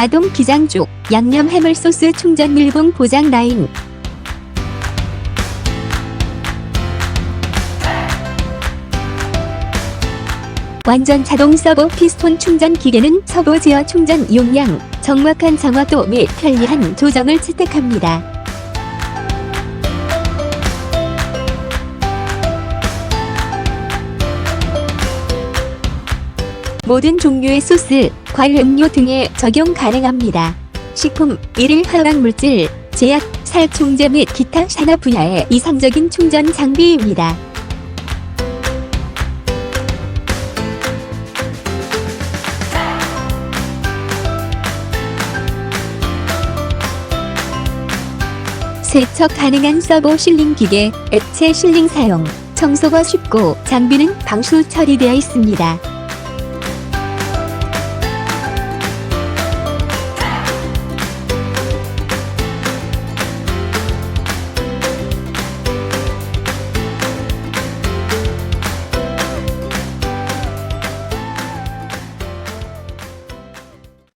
자동 기장족, 양념 해물소스 충전 밀봉 보장 라인. 완전 자동 서버 피스톤 충전 기계는 서버 제어 충전 용량, 정확한 정확도 및 편리한 조정을 채택합니다. 모든 종류의 소스, 과일 음료 등에 적용 가능합니다. 식품, 일일 화학 물질, 제약, 살충제 및 기타 산업 분야의 이상적인 충전 장비입니다. 세척 가능한 서버 실링 기계, 액체 실링 사용, 청소가 쉽고 장비는 방수 처리되어 있습니다.